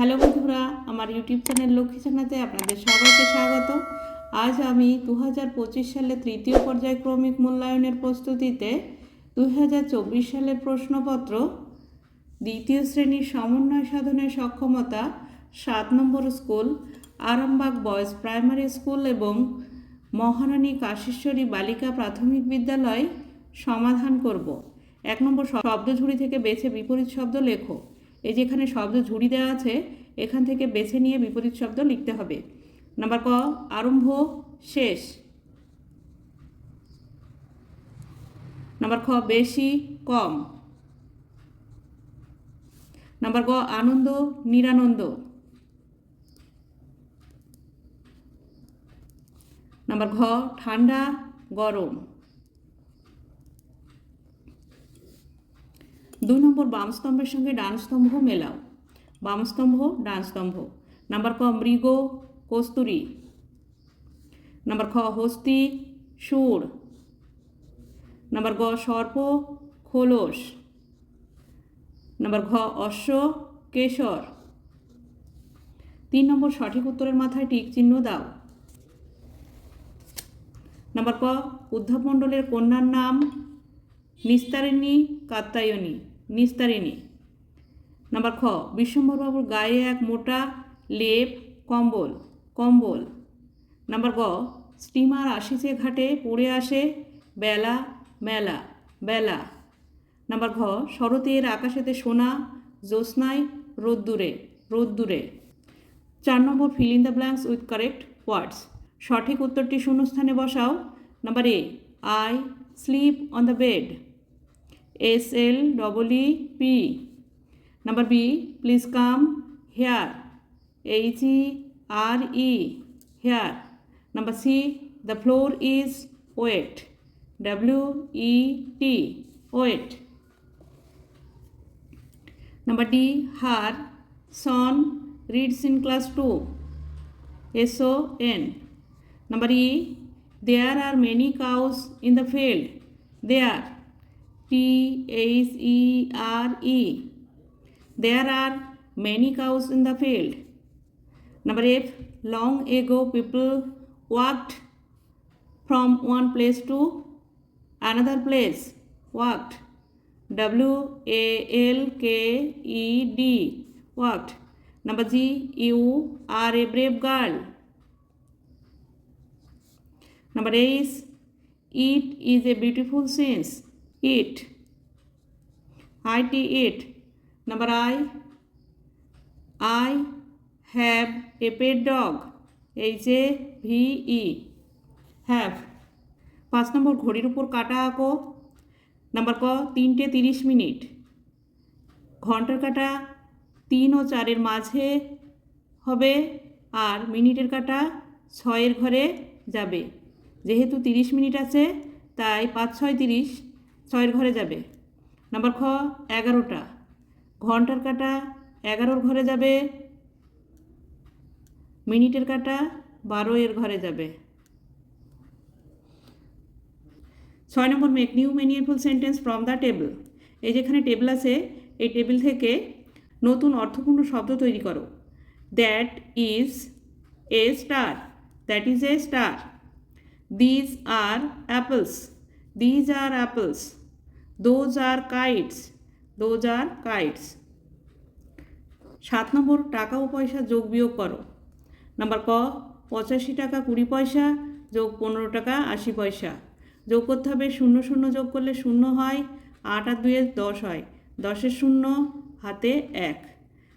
Hello বন্ধুরা, আমার YouTube channel Lakshmi জানাতে আপনাদের সবাইকে স্বাগত। আজ আমি দু হাজার পঁচিশ সালে তৃতীয় পর্যায়ক্রমিক মূল্যায়নের প্রস্তুতিতে দু হাজার চব্বিশ সালের প্রশ্নপত্র, দ্বিতীয় শ্রেণির সমন্বয় সাধনের সক্ষমতা, সাত নম্বর school, Arambagh boys primary school এবং মহারানী কাশেশ্বরী বালিকা প্রাথমিক বিদ্যালয় সমাধান করব। এক নম্বর শব্দঝুড়ি থেকে বেছে বিপরীত শব্দ লেখো। এই যেখানে শব্দ ঝুড়ি দেওয়া আছে, এখান থেকে বেছে নিয়ে বিপরীত শব্দ লিখতে হবে। নাম্বার ক, আরম্ভ, শেষ। নাম্বার খ, বেশি, কম। নাম্বার গ, আনন্দ, নিরানন্দ। নাম্বার ঘ, ঠান্ডা, গরম। দুই নম্বর বাম স্তম্ভের সঙ্গে ডান স্তম্ভ মেলাও। বাম স্তম্ভ ডান স্তম্ভ নাম্বার ক, মৃগ, কস্তুরী। নাম্বার খ, হস্তি, সুর। নাম্বার গ, সর্প, খোলস। নাম্বার ঘ, অশ্ব, কেশর। তিন নম্বর সঠিক উত্তরের মাথায় টিক চিহ্ন দাও। নাম্বার ক উদ্ধব মণ্ডলের কন্যার নাম নিস্তারিণী কাত্তায়নী। নিস্তারিণী। নাম্বার খ বিশ্বম্বরবাবুর গায়ে এক মোটা লেপ কম্বল কম্বল। নাম্বার গ, স্টিমার আসিছে ঘাটে পড়ে আসে বেলা, মেলা, বেলা। নাম্বার ঘ, শরতের আকাশেতে সোনা জ্যোৎস্নায় রোদ্দুরে রোদ্দুরে। চার নম্বর fill in the blanks with correct words সঠিক উত্তরটি শূন্যস্থানে বসাও। Number A I slip on the bed S L double E P. Number B, please come here. H E R E, here. Number C, the floor is wet. W E T, wet. Number D, her son reads in class 2. S O N. Number E, there are many cows in the field. There. T H E R E. There are many cows in the field. Number F, long ago people walked from one place to another place. Walked. W A L K E D walked. Number G you are a brave girl. Number A is it is a beautiful sense. It. It. Number I I have a pet dog. H A V E have. পাঁচ নম্বর ঘড়ির উপর কাটা আঁকো number ক, তিনটে তিরিশ minute ঘণ্টার কাটা তিন ও চারের মাঝে হবে আর মিনিটের কাটা ছয়ের ঘরে যাবে যেহেতু তিরিশ মিনিট আছে, তাই পাঁচ, ছয়, তিরিশ ছয়ের ঘরে যাবে। নাম্বার খ, এগারোটা। ঘণ্টার কাটা, এগারোর ঘরে যাবে। মিনিটের কাটা বারো এর ঘরে যাবে। ছয় নম্বর make new meaningful sentence from the table. এই যেখানে টেবিল আছে, এই টেবিল থেকে নতুন অর্থপূর্ণ শব্দ তৈরি করো। That is a star that is a star these are apples these are apples those are kites those are kites সাত নম্বর, টাকা ও পয়সা যোগ বিয়োগ করো। নাম্বার ক, পঁচাশি টাকা কুড়ি পয়সা যোগ পনেরো টাকা আশি পয়সা। যোগ করতে হবে শূন্য শূন্য যোগ করলে শূন্য হয়, আট আর দুয়ে দশ হয়। দশের শূন্য, হাতে এক।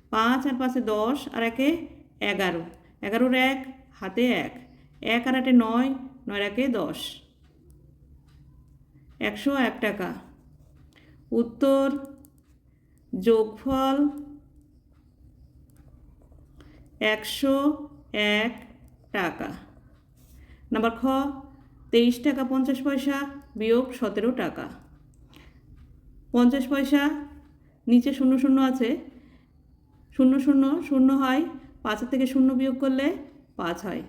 পাঁচ আর পাঁচে দশ আর একে এগারো। এগারোর এক, হাতে এক। এক আর আটে নয় নয় একে দশ। একশো এক টাকা। উত্তর, যোগফল একশো এক টাকা। নাম্বার খ, তেইশ টাকা পঞ্চাশ পয়সা বিয়োগ সতেরো টাকা। পঞ্চাশ পয়সা, নিচে শূন্য শূন্য আছে। শূন্য শূন্য শূন্য হয় পাঁচের থেকে শূন্য বিয়োগ করলে পাঁচ হয়।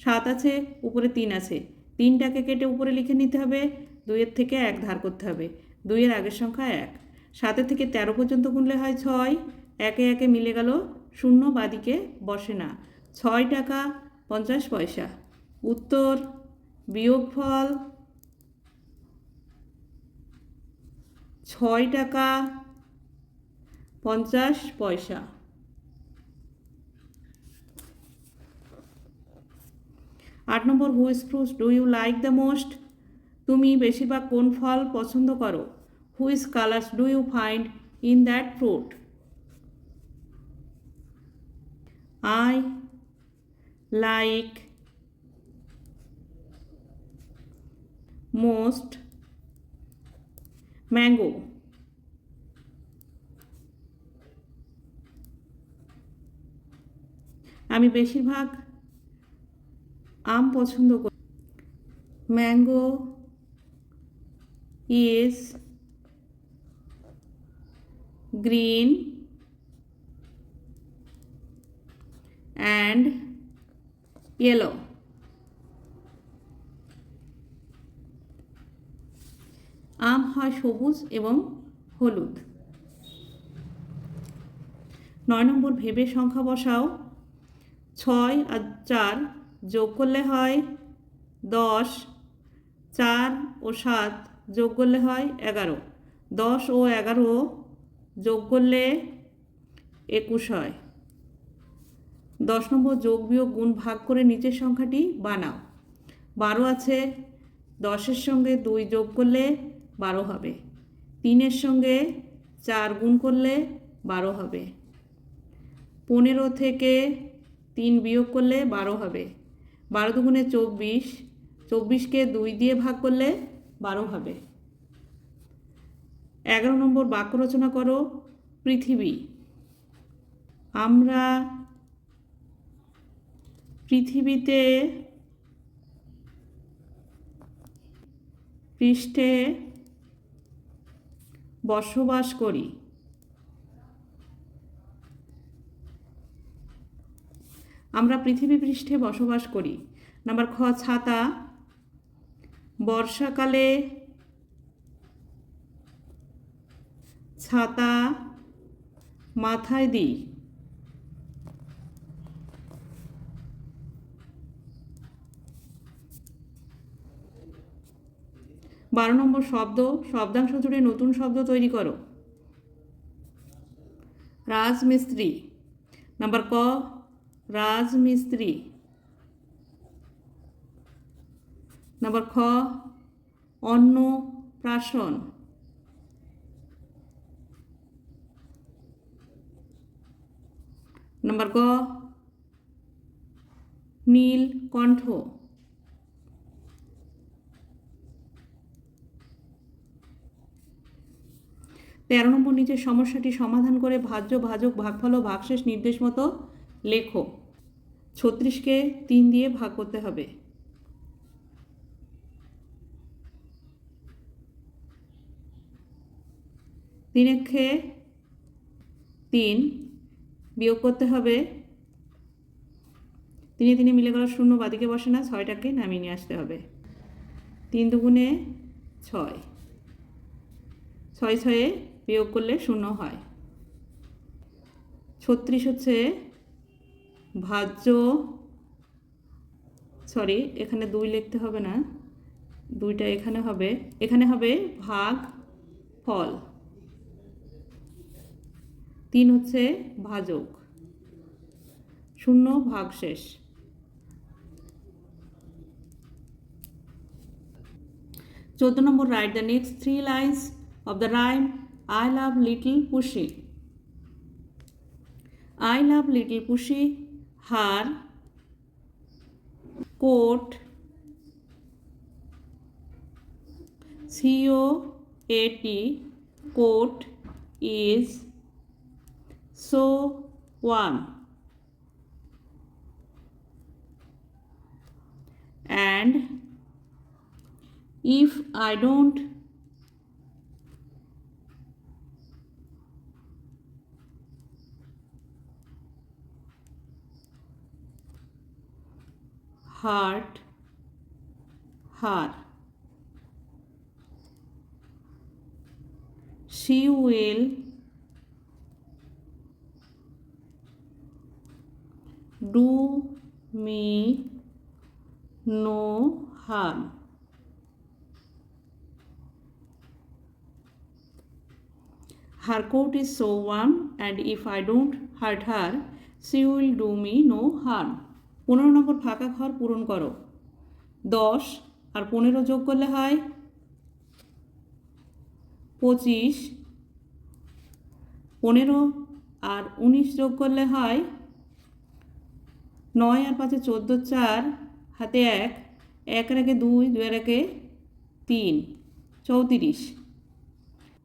সাত আছে, উপরে তিন আছে। তিনটাকে কেটে উপরে লিখে নিতে হবে, দুইয়ের থেকে এক ধার করতে হবে। দুইয়ের আগের সংখ্যা এক। সাতের থেকে তেরো পর্যন্ত গুনলে হয় ছয়। একে একে মিলে গেল শূন্য, বাদিকে বসে না। ছয় টাকা পঞ্চাশ পয়সা। উত্তর, বিয়োগফল ছয় টাকা পঞ্চাশ পয়সা। আট নম্বর who fruits do you like the most তুমি বেশিরভাগ কোন ফল পছন্দ করো? Which colours do you find in that fruit? I like most mango. আমি বেশিরভাগ আম পছন্দ করি। Mango is green and yellow আম হয় সবুজ এবং হলুদ। নয় নম্বর ভেবে সংখ্যা বসাও। ছয় আর চার যোগ করলে হয় দশ, চার ও সাত। যোগ করলে হয় এগারো। দশ ও এগারো যোগ করলে একুশ হয়। দশ নম্বর যোগ বিয়োগ গুণ ভাগ করে নিচের সংখ্যাটি বানাও। বারো আছে, দশের সঙ্গে দুই যোগ করলে বারো হবে। তিনের সঙ্গে চার গুণ করলে বারো হবে। পনেরো থেকে তিন বিয়োগ করলে বারো হবে। বারো দুগুণে চব্বিশ, চব্বিশকে দুই দিয়ে ভাগ করলে বারো হবে। এগারো নম্বর বাক্য রচনা করো, পৃথিবী। আমরা পৃথিবীতে পৃষ্ঠে বসবাস করি। আমরা পৃথিবী পৃষ্ঠে বসবাস করি। নাম্বার খ, ছাতা। বর্ষাকালে ছাতা মাথায় দিই। বারো নম্বর শব্দ, শব্দাংশ জুড়ে নতুন শব্দ তৈরি করো। রাজমিস্ত্রি, নাম্বার ক, রাজমিস্ত্রি। নাম্বার খ অন্ন প্রাশন নাম্বার গ নীল কণ্ঠ তেরো নম্বর নিচের সমস্যাটি সমাধান করে ভাজ্য, ভাজক, ভাগফল ভাগশেষ নির্দেশ মতো লেখো। ছত্রিশকে তিন দিয়ে ভাগ করতে হবে। তিন একে তিন বিয়োগ করতে হবে। তিনে তিনে মিলে গেল শূন্য, বাদিকে বসে না, ছয়টাকে নামিয়ে নিয়ে আসতে হবে। তিন দুগুণে ছয়। ছয় ছয়ে বিয়োগ করলে শূন্য হয়। ছত্রিশ হচ্ছে ভাজ্য। সরি, এখানে দুই লিখতে হবে না। দুইটা এখানে হবে। এখানে হবে ভাগ ফল। তিন হচ্ছে ভাজক। শূন্য ভাগ শেষ। চোদ্দ নম্বর write the next three lines of the rhyme I love little pussy I love little pussy her coat CO এটি coat is so warm. And if I don't heart her she will do me no harm. Her coat is so warm, and if I don't hurt her, she will do me no harm. পনেরো নম্বর ফাঁকা ঘর পূরণ করো। দশ আর পনেরো যোগ করলে হয়? পঁচিশ। পনেরো আর উনিশ যোগ করলে হয়? নয় আর পাঁচে চোদ্দ চার, হাতে এক এক রেখে দুই দুই রেখে তিন, চৌত্রিশ।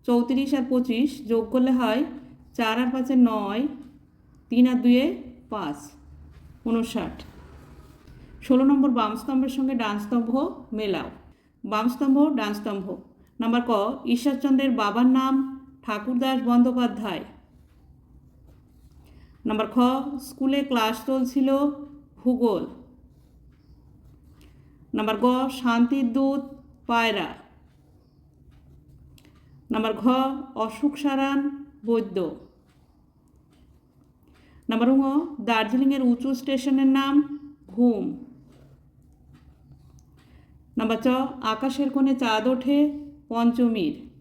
চৌত্রিশ আর পঁচিশ যোগ করলে হয় চার আর পাঁচে নয়, তিন আর দুয়ে পাঁচ, উনষাট। ষোলো নম্বর বাম স্তম্ভের সঙ্গে ডান স্তম্ভ মেলাও। বাম স্তম্ভ, ডান স্তম্ভ। নাম্বার ক, ঈশ্বরচন্দ্রের বাবার নাম ঠাকুরদাস বন্দ্যোপাধ্যায়। নাম্বার খ, স্কুলে ক্লাস চলছিল ভূগোল। নাম্বার গ, শান্তির দূত, পায়রা। নাম্বার ঘ, অশোক সারান, বৈদ্য। নাম্বার ঙ, দার্জিলিংয়ের উঁচু স্টেশনের নাম ঘুম। নাম্বার চ, আকাশের কোণে চাঁদ ওঠে পঞ্চমীর।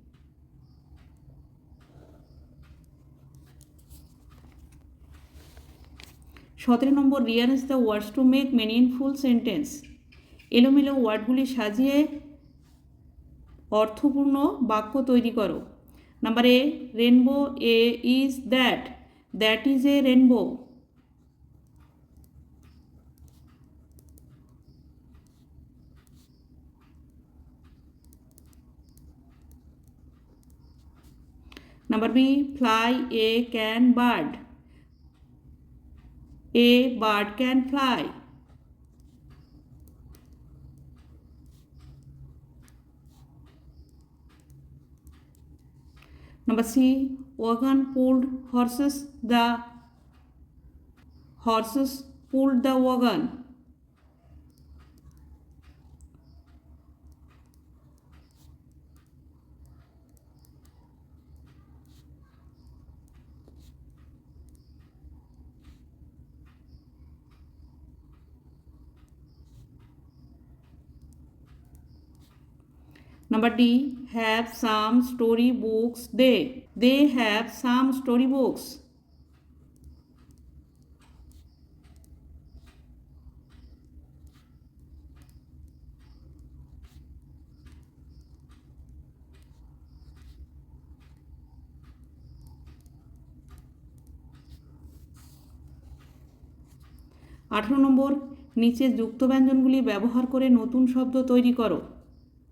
সতেরো নম্বর rearrange the words to make meaningful sentence এলোমেলো ওয়ার্ডগুলি সাজিয়ে অর্থপূর্ণ বাক্য তৈরি করো। Number A rainbow a is that that is a rainbow number B fly a can bird. A bird can fly. Number C, wagon pulled horses. The horses pulled the wagon. Number D, have some story books. They they have some story books. আঠেরো নম্বর নিচে যুক্ত ব্যঞ্জনগুলি ব্যবহার করে নতুন শব্দ তৈরি করো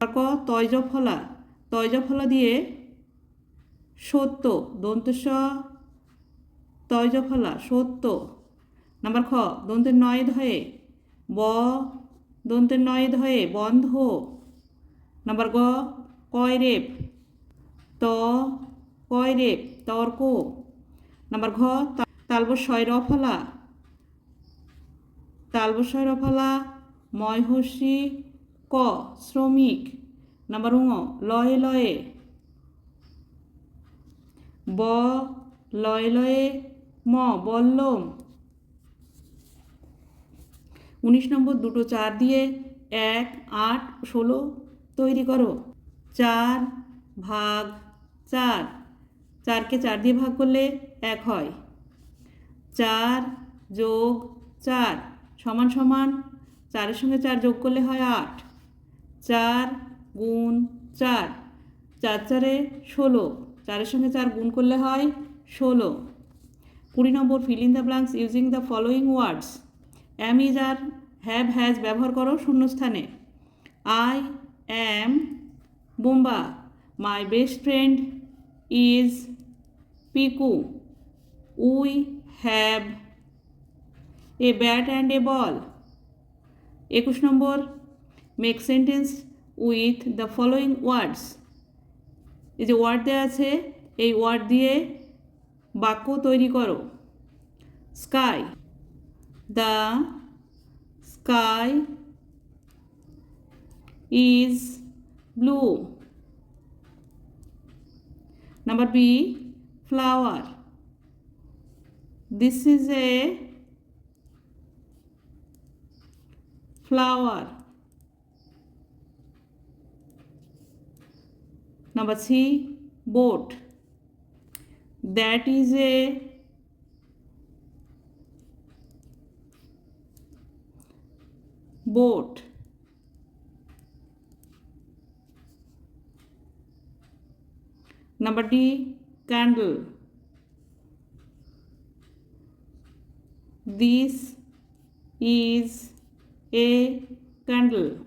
ক তৈজফলা তৈজফলা দিয়ে সত্য দন্তেশ তৈজফলা সত্য। নাম্বার খ, দন্তের নয় ধয়ে, ব, দন্তের নয় ধয়ে বন্ধ। নাম্বার গ, কয় রেপ, ত, কয় রেপ, তর্ক। নাম্বার ঘ তালব তালবস্বয় রফলা তালবস্বয় রফলা ময়হসী ক, শ্রমিক। নাম্বার উঙ লয়ে লয়ে। ব, লয়ে লয়ে। ম, বল্লম। উনিশ নম্বর দুটো চার দিয়ে এক, আট, ষোলো তৈরি করো। চার ভাগ চার। চারকে চার দিয়ে ভাগ করলে এক হয়। চার যোগ চার সমান সমান চারের সঙ্গে চার যোগ করলে হয় আট। চার গুণ চার। চার চারে ষোলো। চারের সঙ্গে চার গুণ করলে হয় ষোলো। কুড়ি নম্বর fill in the blanks using the following words am is are have has ব্যবহার করো শূন্যস্থানে। I am বোম্বা my best friend is Piku we have a bat and a ball একুশ নম্বর make sentence with the following words এই যে word দেওয়া আছে, এই word দিয়ে বাক্য তৈরি করো। Sky the sky is blue number B flower this is a flower. Number C, boat. That is a boat. Number D, candle. This is a candle.